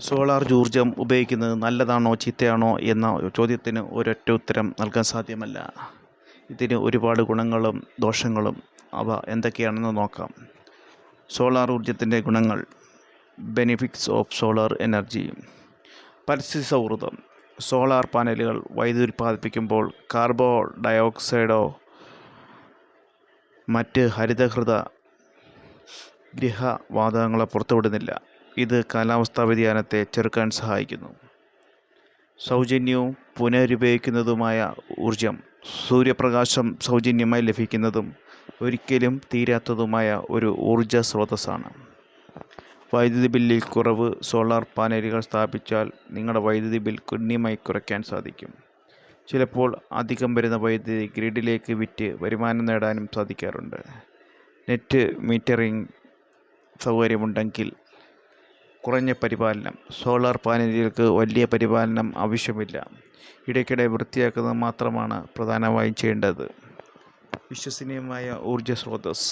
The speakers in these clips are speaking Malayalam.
സോളാർ ഊർജം ഉപയോഗിക്കുന്നത് നല്ലതാണോ ചീത്തയാണോ എന്ന ചോദ്യത്തിന് ഒരൊറ്റ ഉത്തരം നൽകാൻ സാധ്യമല്ല. ഇതിന് ഒരുപാട് ഗുണങ്ങളും ദോഷങ്ങളും. അവ എന്തൊക്കെയാണെന്ന് നോക്കാം. സോളാർ ഊർജത്തിന്റെ ഗുണങ്ങൾ. Benefits of solar energy. പരിസ്ഥിതി സൗഹൃദം. സോളാർ പാനലുകൾ വൈദ്യുതി ഉൽപ്പാദിപ്പിക്കുമ്പോൾ കാർബൺ ഡയോക്സൈഡോ മറ്റ് ഹരിതഹൃത ഗൃഹവാതകങ്ങളോ പുറത്തുവിടുന്നില്ല. ഇത് കാലാവസ്ഥാ വ്യതിയാനത്തെ ചെറുക്കാൻ സഹായിക്കുന്നു. സൗജന്യവും പുനരുപയോഗിക്കുന്നതുമായ ഊർജം സൂര്യപ്രകാശം സൗജന്യമായി ലഭിക്കുന്നതും ഒരിക്കലും തീരാത്തതുമായ ഒരു ഊർജ സ്രോതസ്സാണ്. വൈദ്യുതി ബില്ലിൽ കുറവ് സോളാർ പാനലുകൾ സ്ഥാപിച്ചാൽ നിങ്ങളുടെ വൈദ്യുതി ബിൽ ഗണ്യമായി കുറയ്ക്കാൻ സാധിക്കും. ചിലപ്പോൾ അധികം വരുന്ന വൈദ്യുതി ഗ്രിഡിലേക്ക് വിറ്റ് വരുമാനം നേടാനും സാധിക്കാറുണ്ട്. നെറ്റ് മീറ്ററിംഗ് സൗകര്യമുണ്ടെങ്കിൽ കുറഞ്ഞ പരിപാലനം. സോളാർ പാനലുകൾക്ക് വലിയ പരിപാലനം ആവശ്യമില്ല. ഇടയ്ക്കിടെ വൃത്തിയാക്കുന്നത് മാത്രമാണ് പ്രധാനമായും ചെയ്യേണ്ടത്. വിശ്വസനീയമായ ഊർജ സ്രോതസ്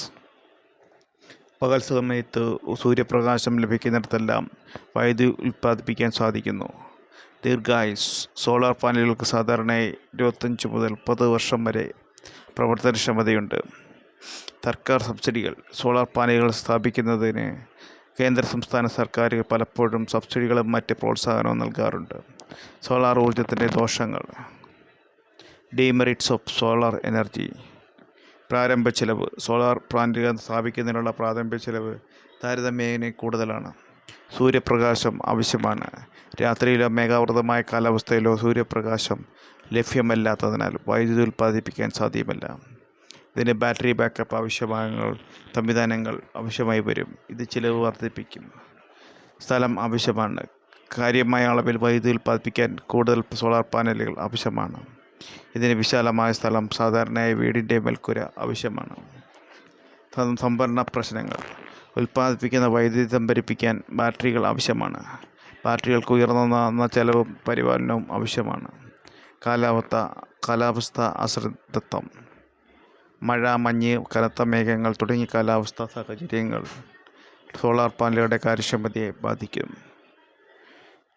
പകൽ സമയത്ത് സൂര്യപ്രകാശം ലഭിക്കുന്നിടത്തെല്ലാം വൈദ്യുതി ഉൽപ്പാദിപ്പിക്കാൻ സാധിക്കുന്നു. ദീർഘായുസ്. സോളാർ പാനലുകൾക്ക് സാധാരണയായി ഇരുപത്തഞ്ച് മുതൽ മുപ്പത് വർഷം വരെ പ്രവർത്തനക്ഷമതയുണ്ട്. സർക്കാർ സബ്സിഡികൾ. സോളാർ പാനലുകൾ സ്ഥാപിക്കുന്നതിന് കേന്ദ്ര സംസ്ഥാന സർക്കാരുകൾ പലപ്പോഴും സബ്സിഡികളും മറ്റ് പ്രോത്സാഹനവും നൽകാറുണ്ട്. സോളാർ ഊർജത്തിന്റെ ദോഷങ്ങൾ. Demerits of solar energy. പ്രാരംഭ ചിലവ്. സോളാർ പ്ലാന്റുകൾ സ്ഥാപിക്കുന്നതിനുള്ള പ്രാരംഭ ചിലവ് താരതമ്യേന കൂടുതലാണ്. സൂര്യപ്രകാശം ആവശ്യമാണ്. രാത്രിയിലോ മേഘാവൃതമായ കാലാവസ്ഥയിലോ സൂര്യപ്രകാശം ലഭ്യമല്ലാത്തതിനാൽ വൈദ്യുതി ഉൽപ്പാദിപ്പിക്കാൻ സാധ്യമല്ല. ഇതിന് ബാറ്ററി ബാക്കപ്പ് ആവശ്യമായ സംവിധാനങ്ങൾ ആവശ്യമായി വരും. ഇത് ചിലവ് വർദ്ധിപ്പിക്കും. സ്ഥലം ആവശ്യമാണ്. കാര്യമായ അളവിൽ വൈദ്യുതി ഉൽപ്പാദിപ്പിക്കാൻ കൂടുതൽ സോളാർ പാനലുകൾ ആവശ്യമാണ്. ഇതിന് വിശാലമായ സ്ഥലം സാധാരണയായി വീടിന്റെ മേൽക്കൂര ആവശ്യമാണ്. സംഭരണ പ്രശ്നങ്ങൾ. ഉൽപ്പാദിപ്പിക്കുന്ന വൈദ്യുതി സംഭരിപ്പിക്കാൻ ബാറ്ററികൾ ആവശ്യമാണ്. ബാറ്ററികൾക്ക് ഉയർന്ന ചെലവും പരിപാലനവും ആവശ്യമാണ്. കാലാവസ്ഥ കാലാവസ്ഥ അശ്രദ്ധത്വം. മഴ മഞ്ഞ് കനത്ത മേഘങ്ങൾ തുടങ്ങിയ കാലാവസ്ഥാ സാഹചര്യങ്ങൾ സോളാർ പാനലുകളുടെ കാര്യക്ഷമതയെ ബാധിക്കും.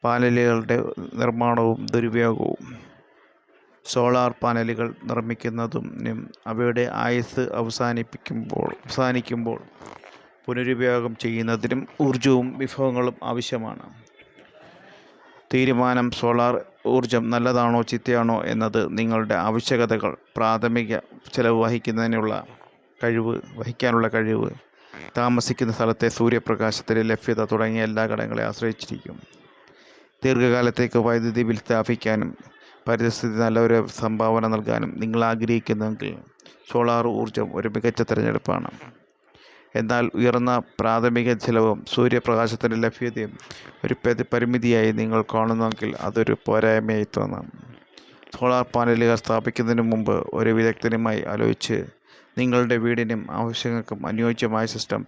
പാനലുകളുടെ നിർമ്മാണവും ദുരുപയോഗവും സോളാർ പാനലുകൾ നിർമ്മിക്കുന്നതും അവയുടെ ആയുസ് അവസാനിപ്പിക്കുമ്പോൾ അവസാനിക്കുമ്പോൾ പുനരുപയോഗം ചെയ്യുന്നതിനും ഊർജവും വിഭവങ്ങളും ആവശ്യമാണ്. തീരുമാനം സോളാർ ഊർജം നല്ലതാണോ ചീത്തയാണോ എന്നത് നിങ്ങളുടെ ആവശ്യകതകൾ പ്രാഥമിക ചിലവ് വഹിക്കുന്നതിനുള്ള കഴിവ് വഹിക്കാനുള്ള കഴിവ് താമസിക്കുന്ന സ്ഥലത്തെ സൂര്യപ്രകാശത്തിന്റെ ലഭ്യത തുടങ്ങിയ എല്ലാ ഘടകങ്ങളെ ആശ്രയിച്ചിരിക്കും. ദീർഘകാലത്തേക്ക് വൈദ്യുതി ബിൽ സ്ഥാപിക്കാനും പരിസ്ഥിതി നല്ലൊരു സംഭാവന നൽകാനും നിങ്ങൾ ആഗ്രഹിക്കുന്നെങ്കിൽ സോളാർ ഊർജം ഒരു മികച്ച തിരഞ്ഞെടുപ്പാണ്. എന്നാൽ ഉയർന്ന പ്രാഥമിക ചിലവും സൂര്യപ്രകാശത്തിന്റെ ലഭ്യതയും ഒരു പരിമിതിയായി നിങ്ങൾ കാണുന്നുവെങ്കിൽ അതൊരു പോരായ്മയായി തോന്നാം. സോളാർ പാനലുകൾ സ്ഥാപിക്കുന്നതിന് മുമ്പ് ഒരു വിദഗ്ധനുമായി ആലോചിച്ച് നിങ്ങളുടെ വീടിനും ആവശ്യങ്ങൾക്കും അനുയോജ്യമായ സിസ്റ്റം